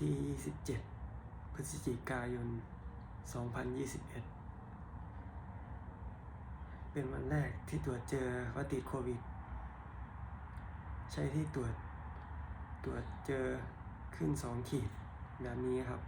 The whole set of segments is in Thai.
ที่ 27 พฤศจิกายน 2021 เป็นวันแรกที่ตรวจเจอว่าติดโควิด ใช่ที่ตรวจตรวจเจอขึ้นสองขีดแบบนี้ครับ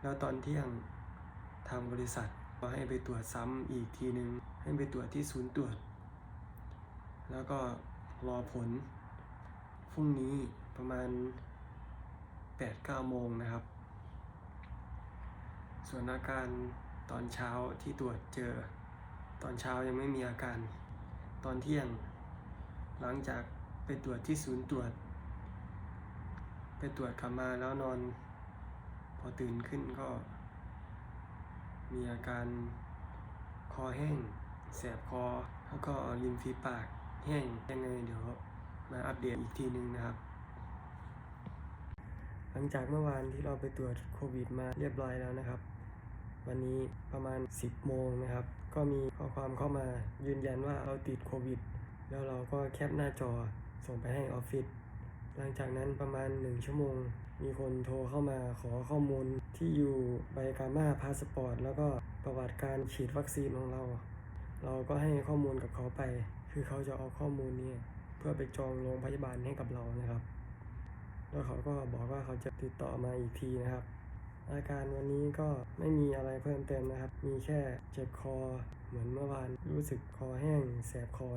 แล้วตอนเที่ยงทางบริษัทก็ให้ไปตรวจซ้ำอีกทีหนึ่งให้ไปตรวจที่ศูนย์ตรวจ แล้วก็ รอผลพรุ่งนี้ประมาณ 8-9 โมงนะครับ ส่วนอาการตอนเช้าที่ตรวจเจอ ตอนเช้ายังไม่มีอาการ ตอนเที่ยง หลังจากไปตรวจที่ศูนย์ตรวจ ไปตรวจกลับมาแล้วนอน พอตื่นขึ้นก็ มีอาการคอแห้ง แสบคอ แล้วก็ริมฝีปาก แห้งยังไงเดี๋ยวมาอัปเดตอีกทีนึงนะครับ หลังจากเมื่อวานที่เราไปตรวจโควิดมาเรียบร้อยแล้วนะครับ วันนี้ประมาณ 10 โมงนะครับ ก็มีข้อความเข้ามายืนยันว่าเราติดโควิด แล้วเราก็แคปหน้าจอส่งไปให้ออฟฟิศหลังจากนั้นประมาณ 1 ชั่วโมง มีคนโทรเข้ามาขอข้อมูลที่อยู่ใบกาม่าพาสปอร์ตแล้วก็ประวัติการฉีดวัคซีนของเรา เราก็ให้ข้อมูลกับเขาไป คือเขาจะเอาข้อมูลนี้เพื่อไปจองโรงพยาบาลให้กับเรานะครับ แล้วเขาก็บอกว่าเขาจะติดต่อมาอีกทีนะครับ อาการวันนี้ก็ไม่มีอะไรเพิ่มเติมนะครับ มีแค่เจ็บคอเหมือนเมื่อวานรู้สึกคอแห้งแสบคอ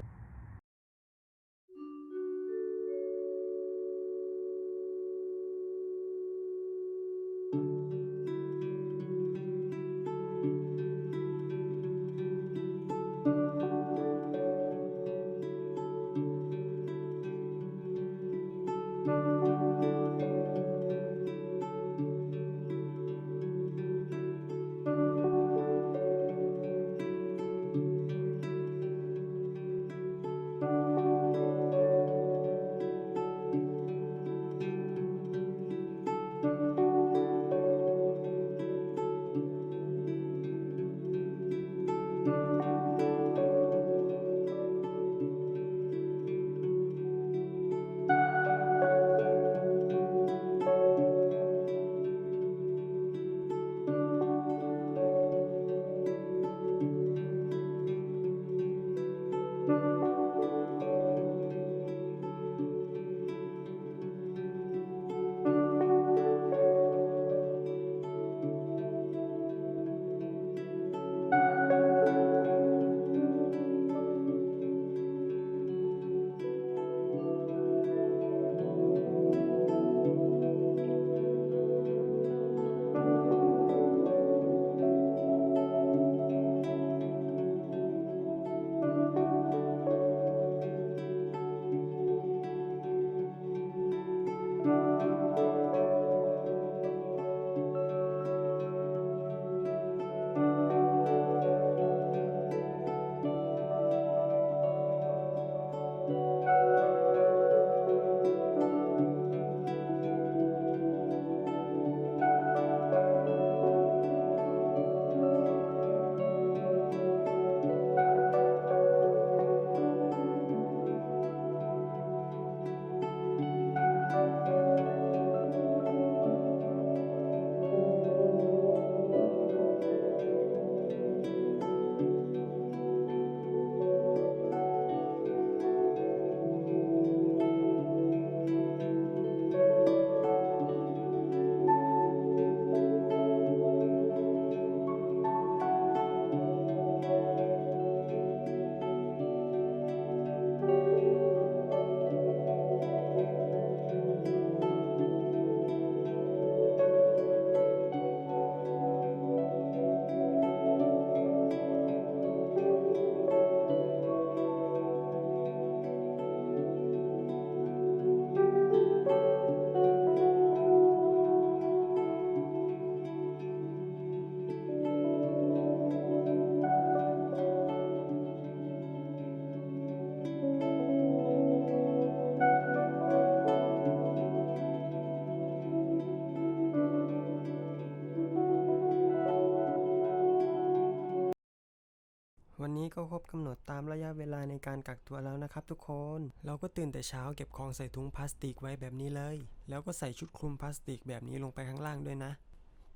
ก็ครบกำหนดตามระยะเวลาในการกักตัวแล้วนะครับทุกคน เราก็ตื่นแต่เช้าเก็บของใส่ถุงพลาสติกไว้แบบนี้เลย แล้วก็ใส่ชุดคลุมพลาสติกแบบนี้ลงไปข้างล่างด้วยนะ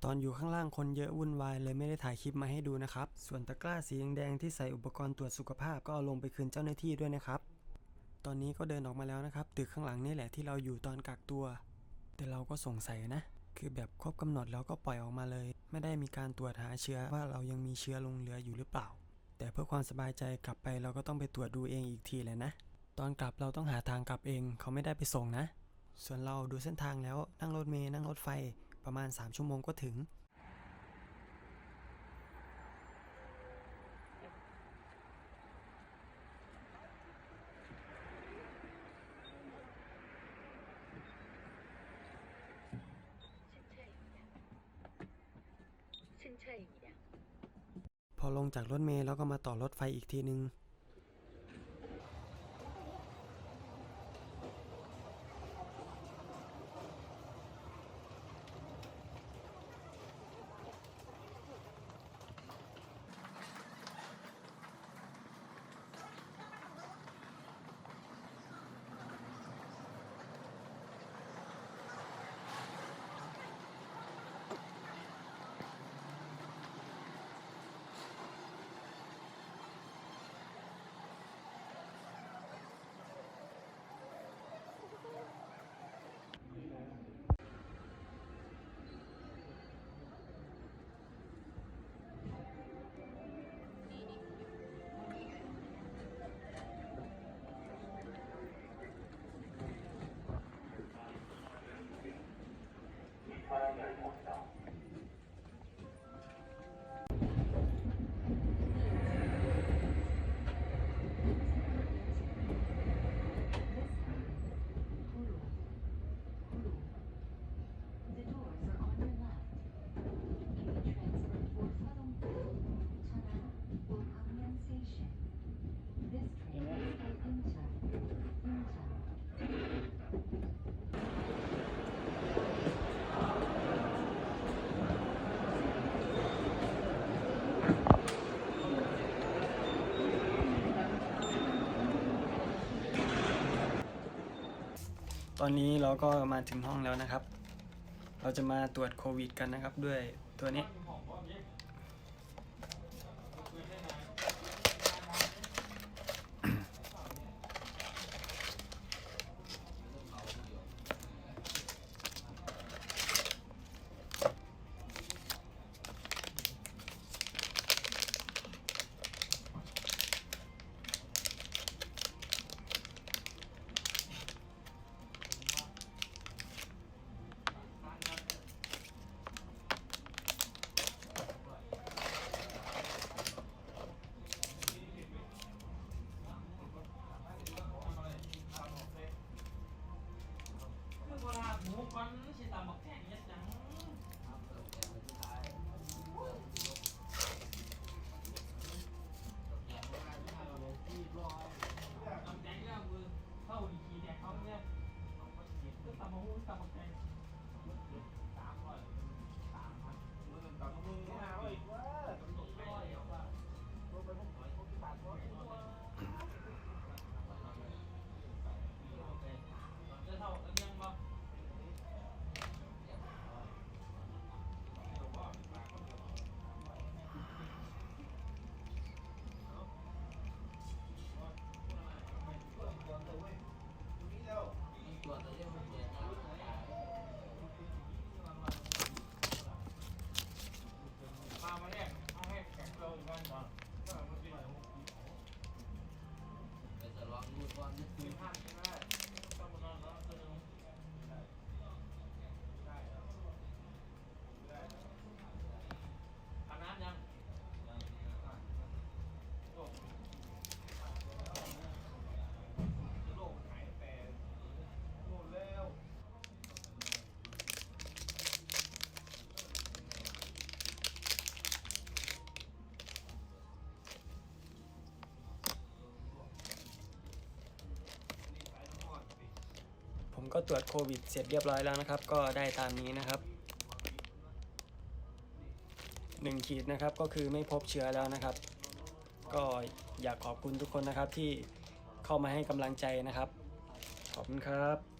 ตอนอยู่ข้างล่างคนเยอะวุ่นวายเลยไม่ได้ถ่ายคลิปมาให้ดูนะครับ ส่วนตะกร้าสีแดงที่ใส่อุปกรณ์ตรวจสุขภาพก็เอาลงไปคืนเจ้าหน้าที่ด้วยนะครับ ตอนนี้ก็เดินออกมาแล้วนะครับ ตึกข้างหลังนี่แหละที่เราอยู่ตอนกักตัว แต่เราก็สงสัยนะคือแบบครบกำหนดแล้วก็ปล่อยออกมาเลย ไม่ได้มีการตรวจหาเชื้อว่าเรายังมีเชื้อลงเหลืออยู่หรือเปล่า แต่เพื่อความสบายใจกลับไปเราก็ต้องไปตรวจดูเองอีกทีแหละนะ ตอนกลับเราต้องหาทางกลับเองเขาไม่ได้ไปส่งนะ ส่วนเราดูเส้นทางแล้วนั่งรถเมล์นั่งรถไฟประมาณ 3 ชั่วโมงก็ถึง จากรถเมล์แล้วก็มาต่อรถไฟอีกทีนึง ตอนนี้เราก็มาถึงห้องแล้วนะครับ เราจะมาตรวจโควิดกันนะครับ ด้วยตัวนี้ ผม ก็ตรวจโควิดเสร็จเรียบร้อยแล้วนะครับ ก็ได้ตามนี้นะครับหนึ่งขีดนะครับก็คือไม่พบเชื้อแล้วนะครับ ก็อยากขอบคุณทุกคนนะครับที่เข้ามาให้กำลังใจนะครับ ขอบคุณครับ